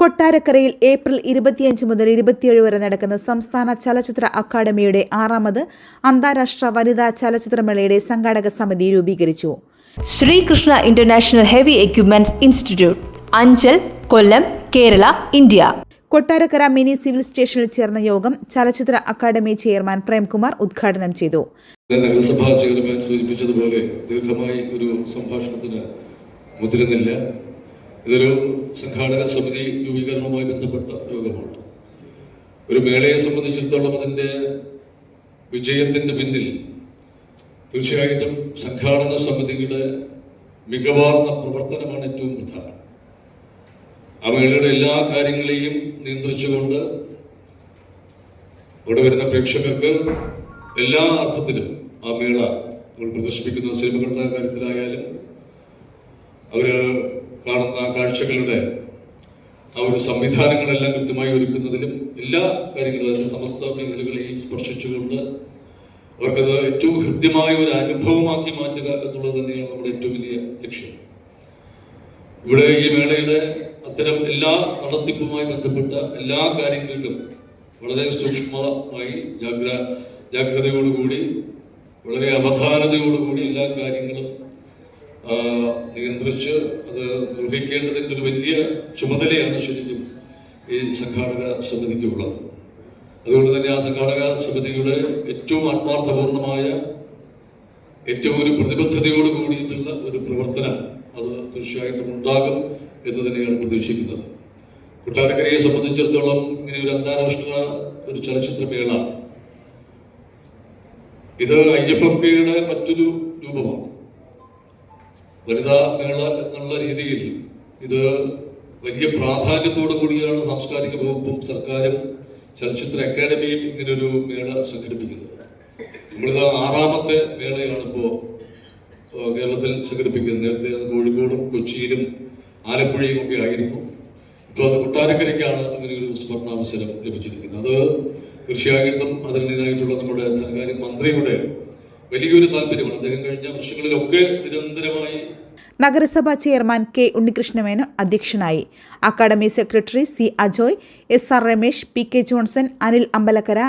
കൊട്ടാരക്കരയിൽ ഏപ്രിൽ ഇരുപത്തിയഞ്ച് മുതൽ ഇരുപത്തിയേഴ് വരെ നടക്കുന്ന സംസ്ഥാന ചലച്ചിത്ര അക്കാദമിയുടെ ആറാമത് അന്താരാഷ്ട്ര വനിതാ ചലച്ചിത്രമേളയുടെ സംഘാടക സമിതി രൂപീകരിച്ചു. Sreekrishna international heavy equipments institute Anchal Kollam Kerala India. Kottarakkara mini civil സ്റ്റേഷനിൽ ചേർന്ന യോഗം ചലച്ചിത്ര അക്കാദമി ചെയർമാൻ പ്രേംകുമാർ ഉദ്ഘാടനം ചെയ്തു. നഗരസഭാ ചെയർമാൻ സൂചിപ്പിച്ചതുപോലെ ദീർഘമായി ഒരു സംഭാഷണത്തിന് മുതിരുന്നില്ല. ഇതൊരു സംഘാടക സമിതി രൂപീകരണവുമായി ബന്ധപ്പെട്ട യോഗമാണ്. ഒരു മേളയെ സംബന്ധിച്ചിടത്തോളം അതിന്റെ വിജയത്തിന്റെ പിന്നിൽ തീർച്ചയായിട്ടും സംഘാടന സമിതിയുടെ മികവാർന്ന പ്രവർത്തനമാണ് ഏറ്റവും പ്രധാനം. ആ മേളയുടെ എല്ലാ കാര്യങ്ങളെയും നിയന്ത്രിച്ചുകൊണ്ട് ഇവിടെ വരുന്ന പ്രേക്ഷകർക്ക് എല്ലാ അർത്ഥത്തിലും ആ മേള നമ്മൾ പ്രദർശിപ്പിക്കുന്ന സിനിമകളുടെ കാര്യത്തിലായാലും അവർ കാണുന്ന കാഴ്ചകളുടെ ആ ഒരു സംവിധാനങ്ങളെല്ലാം കൃത്യമായി ഒരുക്കുന്നതിലും എല്ലാ കാര്യങ്ങളും അതിന്റെ സമസ്ത മേഖലകളെയും സ്പർശിച്ചുകൊണ്ട് അവർക്കത് ഏറ്റവും ഹൃദ്യമായ ഒരു അനുഭവമാക്കി മാറ്റുക എന്നുള്ളത് തന്നെയാണ് നമ്മുടെ ഏറ്റവും വലിയ ലക്ഷ്യം. ഇവിടെ ഈ മേളയുടെ അത്തരം എല്ലാ നടത്തിപ്പുമായി ബന്ധപ്പെട്ട എല്ലാ കാര്യങ്ങൾക്കും വളരെ സൂക്ഷ്മമായി ജാഗ്ര ജാഗ്രതയോടുകൂടി വളരെ അവധാനതയോടുകൂടി എല്ലാ കാര്യങ്ങളും നിയന്ത്രിച്ച് അത് നിർവഹിക്കേണ്ടതിന്റെ ഒരു വലിയ ചുമതലയാണ് ശരിക്കും ഈ സംഘാടക സമിതിക്കുള്ളത്. അതുകൊണ്ട് തന്നെ ആ സംഘാടക സമിതിയുടെ ഏറ്റവും ആത്മാർത്ഥപൂർണമായ ഏറ്റവും ഒരു പ്രതിബദ്ധതയോട് കൂടിയിട്ടുള്ള ഒരു പ്രവർത്തനം അത് തീർച്ചയായിട്ടും ഉണ്ടാകും എന്ന് തന്നെയാണ് പ്രതീക്ഷിക്കുന്നത്. കൊട്ടാരക്കരയെ സംബന്ധിച്ചിടത്തോളം ഇങ്ങനെ ഒരു അന്താരാഷ്ട്ര ഒരു ചലച്ചിത്രമേള ഇത് ഐ എഫ് എഫ് കെയുടെ മറ്റൊരു രൂപമാണ്. വനിതാ മേള എന്നുള്ള രീതിയിൽ ഇത് വലിയ പ്രാധാന്യത്തോടു കൂടിയാണ് സാംസ്കാരിക വകുപ്പും സർക്കാരും ചലച്ചിത്ര അക്കാദമിയും ഇങ്ങനൊരു മേള സംഘടിപ്പിക്കുന്നത്. നമ്മളിത് ആറാമത്തെ മേളയാണ് കേരളത്തിൽ സംഘടിപ്പിക്കുന്നത്. നേരത്തെ അത് കോഴിക്കോടും കൊച്ചിയിലും ആലപ്പുഴയും ഒക്കെ ആയിരുന്നു. ഇപ്പോൾ അത് കൊട്ടാരക്കരയ്ക്കാണ് അങ്ങനെ ഒരു സുവർണാവസരം ലഭിച്ചിരിക്കുന്നത്. അത് തീർച്ചയായിട്ടും അതിനായിട്ടുള്ള നമ്മുടെ ധനകാര്യ മന്ത്രിയുടെ വലിയൊരു താല്പര്യമാണ്. അദ്ദേഹം കഴിഞ്ഞ വർഷങ്ങളിലൊക്കെ നിരന്തരമായി നഗരസഭാ ചെയർമാൻ കെ ഉണ്ണികൃഷ്ണമേനു അധ്യക്ഷനായി. Academy secretary C Ajoy S R Ramesh P K Johnson Anil Ambalakkara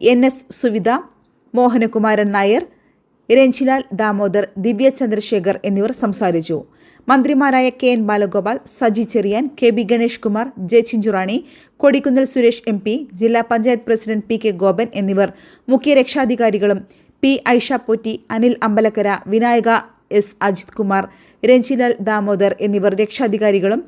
N S Suvitha Mohanakumaran Nair Ranjilal Damodar Divya Chandrasekhar എന്നിവർ സംസാരിച്ചു. മന്ത്രിമാരായ K N Balagopal Saji Cherian K B Ganesh Kumar J Chinchurani Kodikunnil Suresh M P ജില്ലാ panchayat president P K Gopan എന്നിവർ മുഖ്യ രക്ഷാധികാരികളും P Aisha Potti Anil Ambalakkara Vinayaka S Ajith Kumar Ranjilal Damodar എന്നിവർ രക്ഷാധികാരികളും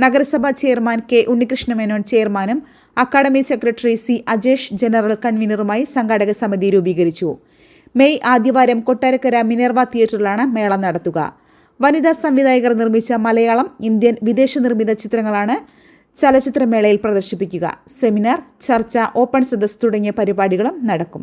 നഗരസഭാ ചെയർമാൻ കെ ഉണ്ണികൃഷ്ണ മേനോൻ ചെയർമാനും academy secretary C Ajesh general കൺവീനറുമായി സംഘാടക സമിതി രൂപീകരിച്ചു. മെയ് ആദ്യവാരം കൊട്ടാരക്കര മിനർവ തിയേറ്ററിലാണ് മേള നടത്തുക. വനിതാ സംവിധായകർ നിർമ്മിച്ച മലയാളം ഇന്ത്യൻ വിദേശ നിർമ്മിത ചിത്രങ്ങളാണ് ചലച്ചിത്രമേളയിൽ പ്രദർശിപ്പിക്കുക. സെമിനാർ ചർച്ച ഓപ്പൺ സദസ് തുടങ്ങിയ പരിപാടികളും നടക്കും.